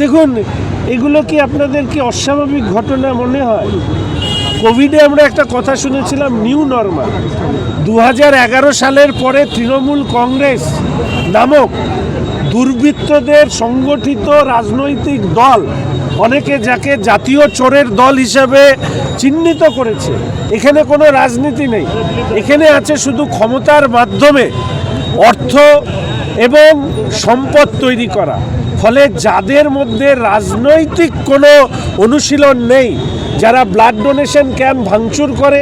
দেখুন এগুলো কি আপনাদের কি অস্বাভাবিক ঘটনা মনে হয়? কোভিডে আমরা একটা কথা শুনেছিলাম নিউ নর্মাল দু হাজার এগারো সালের পরে তৃণমূল কংগ্রেস নামক দুর্বৃত্তদের সংগঠিত রাজনৈতিক দল অনেকে যাকে জাতীয় চোরের দল হিসাবে চিহ্নিত করেছে। এখানে কোনো রাজনীতি নেই। এখানে আছে শুধু ক্ষমতার মাধ্যমে অর্থ এবং সম্পদ তৈরি করা। ফলে যাদের মধ্যে রাজনৈতিক কোনো অনুশীলন নেই যারা ব্লাড ডোনেশন ক্যাম্প ভাঙচুর করে,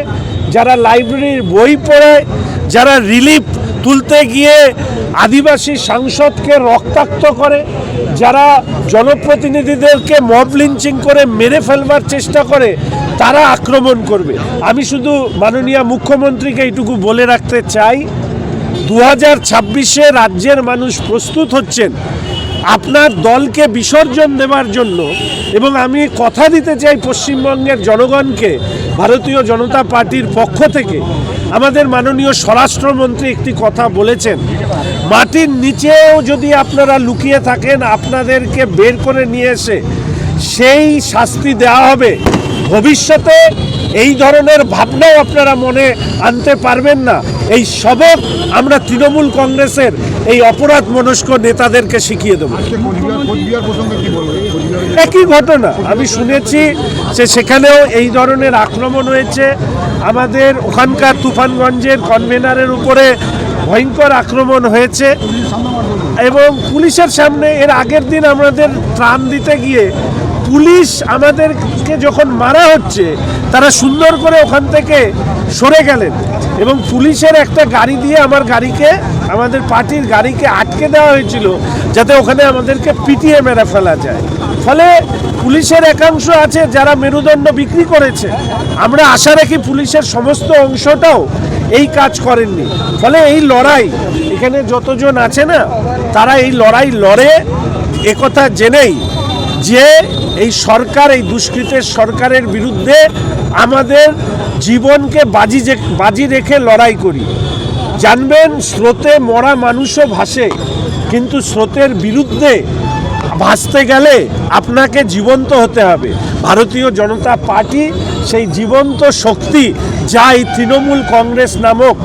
যারা লাইব্রেরির বই পড়ায়, যারা রিলিফ তুলতে গিয়ে আদিবাসী সাংসদকে রক্তাক্ত করে, যারা জনপ্রতিনিধিদেরকে মব লিঞ্চিং করে মেরে ফেলবার চেষ্টা করে, তারা আক্রমণ করবে। আমি শুধু মাননীয় মুখ্যমন্ত্রীকে এইটুকু বলে রাখতে চাই দু হাজার রাজ্যের মানুষ প্রস্তুত হচ্ছেন আপনার দলকে বিসর্জন দেওয়ার জন্য এবং আমি কথা দিতে চাই পশ্চিমবঙ্গের জনগণকে, ভারতীয় জনতা পার্টির পক্ষ থেকে। আমাদের মাননীয় স্বরাষ্ট্রমন্ত্রী একটি কথা বলেছেন, মাটির নিচেও যদি আপনারা লুকিয়ে থাকেন, আপনাদেরকে বের করে নিয়ে এসে সেই শাস্তি দেওয়া হবে। ভবিষ্যতে এই ধরনের ভাবনাও আপনারা মনে আনতে পারবেন না। এই সবক আমরা তৃণমূল কংগ্রেসের এই অপরাধ মনস্ক নেতাদেরকে শিখিয়ে দেবো। একই ঘটনা। আমি শুনেছি যে সেখানেও এই ধরনের আক্রমণ হয়েছে। আমাদের ওখানকার তুফানগঞ্জের কনভেনারের উপরে ভয়ঙ্কর আক্রমণ হয়েছে এবং পুলিশের সামনে এর আগের দিন আমাদের ত্রাণ দিতে গিয়ে পুলিশ আমাদেরকে যখন মারা হচ্ছে, তারা সুন্দর করে ওখান থেকে সরে গেলেন এবং পুলিশের একটা গাড়ি দিয়ে আমার গাড়িকে, আমাদের পার্টির গাড়িকে আটকে দেওয়া হয়েছিল যাতে ওখানে আমাদেরকে পিটিয়ে মেরে ফেলা যায়। ফলে পুলিশের একাংশ আছে যারা মেরুদণ্ড বিক্রি করেছে। আমরা আশা রাখি পুলিশের সমস্ত অংশটাও এই কাজ করেননি। ফলে এই লড়াই, এখানে যতজন আছে না, তারা এই লড়াই লড়ে, একথা জেনেই যে এই সরকার, এই দুষ্কৃতের সরকারের বিরুদ্ধে আমাদের জীবনকে বাজি বাজি রেখে লড়াই করি। জানবেন, স্রোতে মরা মানুষও ভাসে, কিন্তু স্রোতের বিরুদ্ধে ভাসতে গেলে আপনাকে জীবন্ত হতে হবে। ভারতীয় জনতা পার্টি সেই জীবন্ত শক্তি যা এই তৃণমূল কংগ্রেস নামক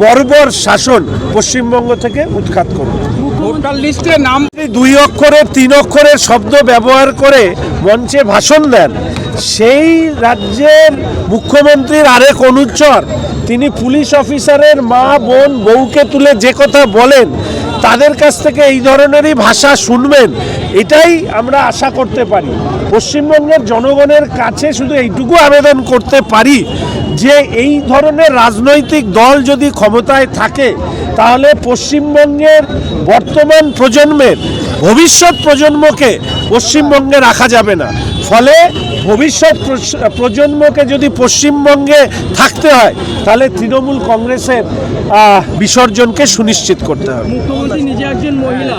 বর্বর শাসন পশ্চিমবঙ্গ থেকে উৎখাত করবে। ভোটার লিস্টে নাম দুই অক্ষরের তিন অক্ষরের শব্দ ব্যবহার করে মঞ্চে ভাষণ দেন সেই রাজ্যের মুখ্যমন্ত্রীর আরেক অনুচ্চর তিনি পুলিশ অফিসারের মা বোন বউকে তুলে যে কথা বলেন তাদের কাছ থেকে এই ধরনেরই ভাষা শুনবেন, এটাই আমরা আশা করতে পারি। পশ্চিমবঙ্গের জনগণের কাছে শুধু এইটুকু আবেদন করতে পারি যে এই ধরনের রাজনৈতিক দল যদি ক্ষমতায় থাকে, তাহলে পশ্চিমবঙ্গের বর্তমান প্রজন্মের, ভবিষ্যৎ প্রজন্মকে পশ্চিমবঙ্গে রাখা যাবে না। ফলে ভবিষ্যৎ প্রজন্মকে যদি পশ্চিমবঙ্গে থাকতে হয়, তাহলে তৃণমূল কংগ্রেসের বিসর্জনকে সুনিশ্চিত করতে হবে। মুখ্যমন্ত্রী নিজে একজন মহিলা।